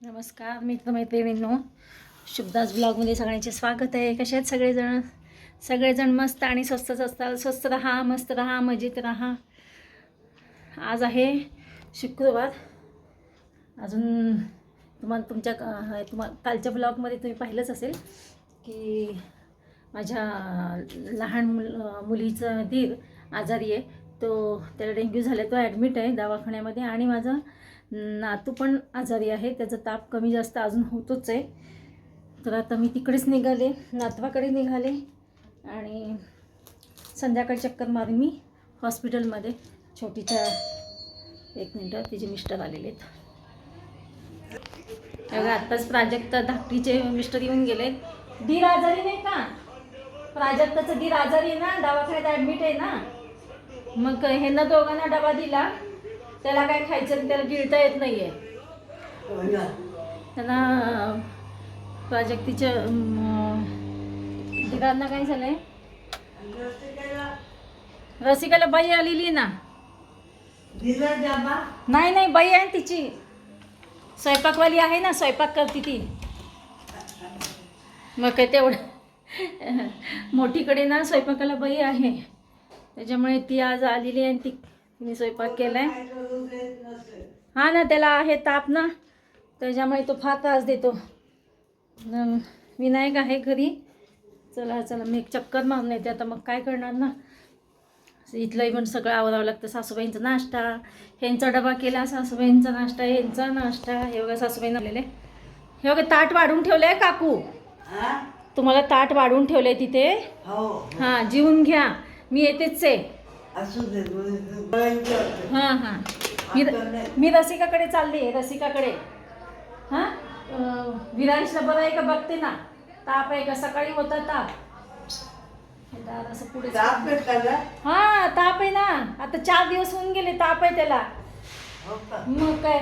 नमस्कार मित्रमैत्रिणींनो. शुभदास ब्लॉगमध्ये सगळ्यांचे स्वागत आहे. कसे आहेत सगळेजण? सगळेजण मस्त आणि स्वस्तच असतात स्वस्त राहा मस्त राहा मजेत राहा. आज आहे शुक्रवार. अजून तुम्हाला तुमच्या तुम्हाला कालच्या ब्लॉगमध्ये तुम्ही पाहिलंच असेल की माझ्या लहान मुल मुलीचं धीर आजारी आहे. तो त्याला डेंग्यू झाला तो ॲडमिट आहे दवाखान्यामध्ये आणि माझा नातू पण आजारी आहे. त्याचा ताप कमी जास्त अजून होतोच आहे. तर आता मी तिकडेच निघाले नातवाकडे निघाले आणि संध्याकाळी चक्कर मारून मी हॉस्पिटलमध्ये. छोटीच्या एक मिनटं तिचे मिस्टर आलेले आहेत. अगं आत्ताच प्राजक्ता धाकटीचे मिस्टर येऊन गेले धीर आजारी नाही का? प्राजक्ताचं धीर आजारी आहे ना? दवाखान्यात ॲडमिट आहे ना? मग ह्यांना दोघांना डबा दिला. त्याला काय खायचं आणि त्याला गिळता येत नाही आहे त्यांना प्राजक्तीच्या अं, दिरांना काय झालंय? रसिकाला बाई आलेली ना. नाही नाही बाई आहे तिची. स्वयंपाकवाली आहे ना स्वयंपाक करते ती. मग काय तेवढं मोठीकडे ना स्वयंपाकाला बाई आहे. त्याच्यामुळे ती आज आलेली आहे आणि ती तिने स्वयंपाक केलाय. हा ना त्याला आहे ताप ना. त्याच्यामुळे तो फार त्रास देतो. विनायक आहे घरी. चला चला मी एक चक्कर मारून येते. आता मग काय करणार ना? इथलंही पण सगळं आवरावं लागतं. सासूबाईंचा नाश्ता. ह्यांचा डबा केला सासूबाईंचा नाश्ता ह्यांचा नाश्ता. हे बघा सासूबाईंना आलेले हे बघा ताट वाढून ठेवलं आहे काकू तुम्हाला ताट वाढून ठेवलंय तिथे. हो. हां जीवन घ्या. मी येतेच आहे. असू दे. हां हां. मी मी रसिकाकडे चालली रसिकाकडे. हां? विरांशला बरं आहे का बघते ना? ताप आहे का? सकाळी होता ताप. हे दार असं पुढे हा ताप आहे ना. आता चार दिवस होऊन गेले ताप आहे त्याला. हो मग काय?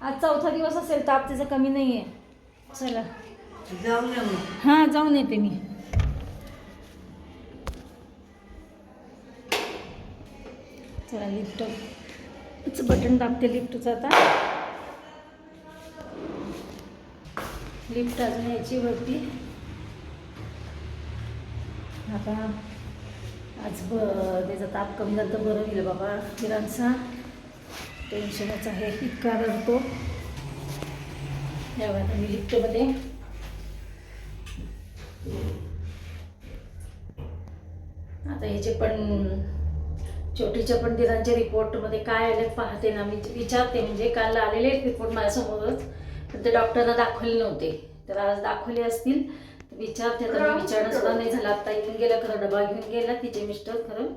आज चौथा दिवस असेल ताप त्याचा कमी नाही आहे चला हां जाऊन येते मी. चला लिफ्टच बटन दाबते लिफ्टचं आता. लिफ्ट अजून यायची वरती. आता आज ब त्याचा ताप कमी झाला तर बरं होईल बाबा. किरांचा टेन्शनच आहे. इतका रडतो. यावर आता मी लिफ्टमध्ये आता ह्याचे पण छोटीच्या पण दिरांच्या रिपोर्टमध्ये काय आले पाहते ना. मी विचारते म्हणजे काल आलेले रिपोर्ट माझ्यासमोरच पण ते डॉक्टरना दाखवले नव्हते. तर आज दाखवले असतील तर विचारते. मी विचारणं सुद्धा नाही झालं. आता येऊन गेला खरं डबा घेऊन गेला तिचे मिस्टर खरं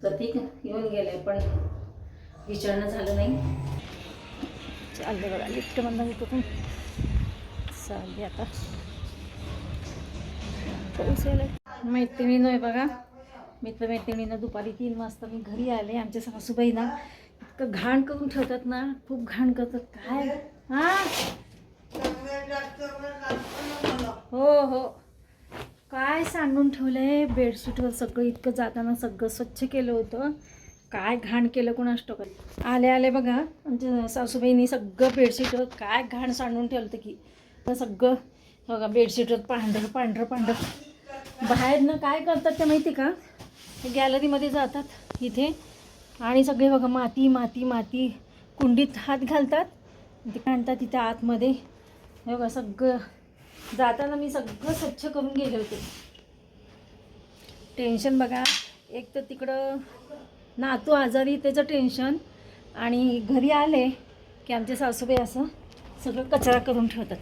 प्रतीक येऊन गेले पण विचारणं झालं नाही. चाललं बघा लिफ्टमधनं मी कुठून चालली आता. पाऊस यायला मैत्रिणीनं आहे बघा. मित्रमैत्रिणीनं दुपारी तीन वाजता मी घरी आले. आमच्या सासूबाई ना इतकं घाण करून ठेवतात ना खूप घाण करतात. काय? हा? हो हो. काय सांडून ठेवलंय? बेडशीटवर सगळं इतकं जाताना सगळं स्वच्छ केलं होतं. काय घाण केलं कोणास टोकत आले आले बघा. आमच्या सासूबाईंनी सगळं बेडशीटवर काय घाण सांडून ठेवलं होतं की. सगळं बघा बेडशीटवर पांढरं पांढरं पांढरं. बाहेरनं काय करतात ते माहिती का? गॅलरीमध्ये जातात इथे. आणि सगळे बघा माती माती माती कुंडीत हात घालतात. ते आणतात तिथे आतमध्ये. हे बघा सगळं. जाताना मी सगळं स्वच्छ करून गेले होते. टेन्शन बघा. एक तर तिकडं नातू आजारी त्याचं टेन्शन. आणि घरी आले की आमचे सासूबाई असं सगळं कचरा करून ठेवतात.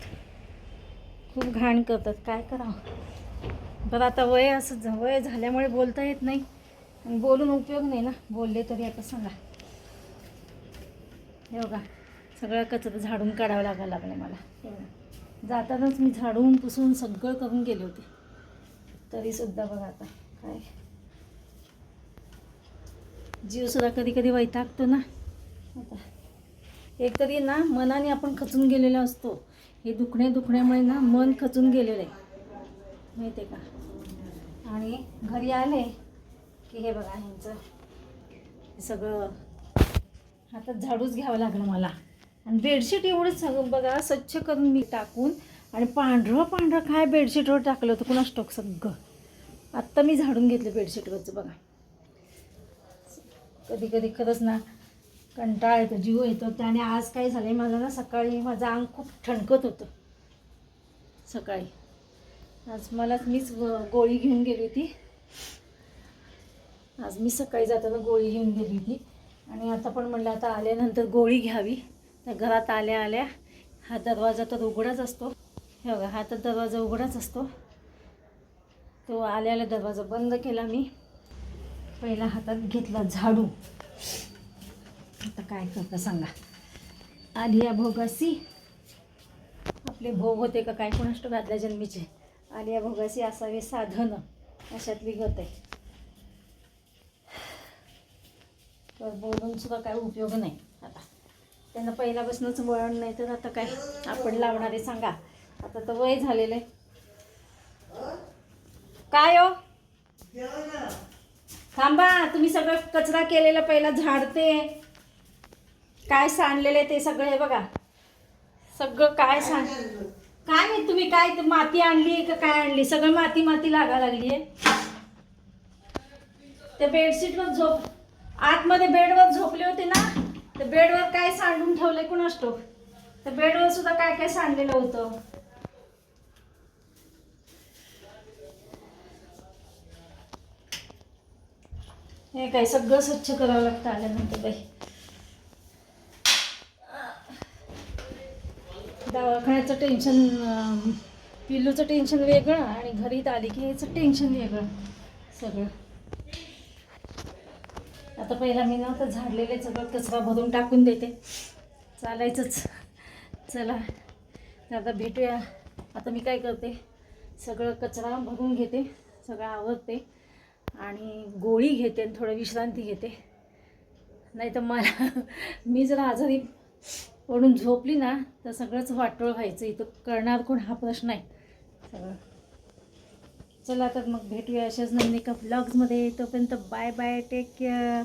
खूप घाण करतात. काय करावं? बरं आता वय असं वय झाल्यामुळे बोलता येत नाही. आणि बोलून उपयोग नाही ना. बोलले तरी आता सांगा. हे बघा सगळं कचरा झाडून काढावं लागायला लागलं मला. हे बघा. जातानाच मी झाडून पुसून सगळं करून गेले होते. तरीसुद्धा बघा आता काय. जीवसुद्धा कधी कधी वैतागतो ना. आता एकतरी ना मनाने आपण खचून गेलेलो असतो. हे दुखणे दुखण्यामुळे ना मन खचून गेलेलं आहे. माहिती आहे का? आणि घरी आले की हे बघा ह्यांचं. सगळं हातात झाडूच घ्यावं लागलं मला. आणि बेडशीट एवढंच सगळं बघा स्वच्छ करून मी टाकून आणि पांढरं पांढरं काय बेडशीटवर टाकलं होतं कुणा स्टॉक सगळं. आत्ता मी झाडून घेतलं बेडशीटवरचं बघा. कधी कधी खरंच ना कंटाळा येतो जीव येतो. त्याने आज काय झालं आहे माझं ना सकाळी माझं अंग खूप ठणकत होतं. सकाळी. आज मलाच मीच गोळी घेऊन गेली होती. आज मी सकाळी जाताना गोळी घेऊन गेली होती. आणि आता पण म्हणलं आता आल्यानंतर गोळी घ्यावी. तर घरात आल्या आल्या हा दरवाजा तर उघडाच असतो. हे बघा हा तर दरवाजा उघडाच असतो. तो आल्या आल्या दरवाजा बंद केला मी. पहिला हातात घेतला झाडू. आता काय करता सांगा. आलिया भोगासी. आपले भोग होते का? काय कोणाष्ट घातल्या जन्मीचे. आलिया भोगासी असावे साधन अशातली गत आहे. तर बोलून सुद्धा काय उपयोग नाही आता. त्यांना पहिल्यापासूनच वळण नाही तर आता काय आपण लावणारे सांगा. आता तर वय झालेलं आहे. काय हो? थांबा तुम्ही सगळं कचरा केलेला पहिला झाडते. काय सांडलेले ते सगळं हे बघा. सगळं काय सांड काय नाही तुम्ही काय ते माती आणली का काय आणली? सगळं माती माती लागा लागली आहे त्या बेडशीटवर झोप आतमध्ये बेडवर झोपले होते ना तर बेडवर काय सांडून ठेवलंय कुण असतो तर बेडवर सुद्धा काय काय सांडलेलं होतं? हे काय सगळं स्वच्छ करावं लागतं आल्यानंतर बाई. दवाखान्याचं टेन्शन पिल्लूचं टेन्शन वेगळं आणि घरीत आली की याचं टेन्शन वेगळं सगळं. आता पहिला मी ना तर झाडलेले सगळं कचरा भरून टाकून देते. चालायचंच. चला तर आता भेटूया. आता मी काय करते? सगळं कचरा भरून घेते सगळं आवरते आणि गोळी घेते आणि थोडं विश्रांती घेते. नाही तर मला मी जर आजारी म्हणून झोपली ना तर सगळंच वाटोळ व्हायचं. इथं करणार कोण? हा प्रश्न आहे. सगळं चला तर मग भेटूया अशाच नवीन एका व्लॉग्समध्ये तोपर्यंत बाय बाय टेक केअर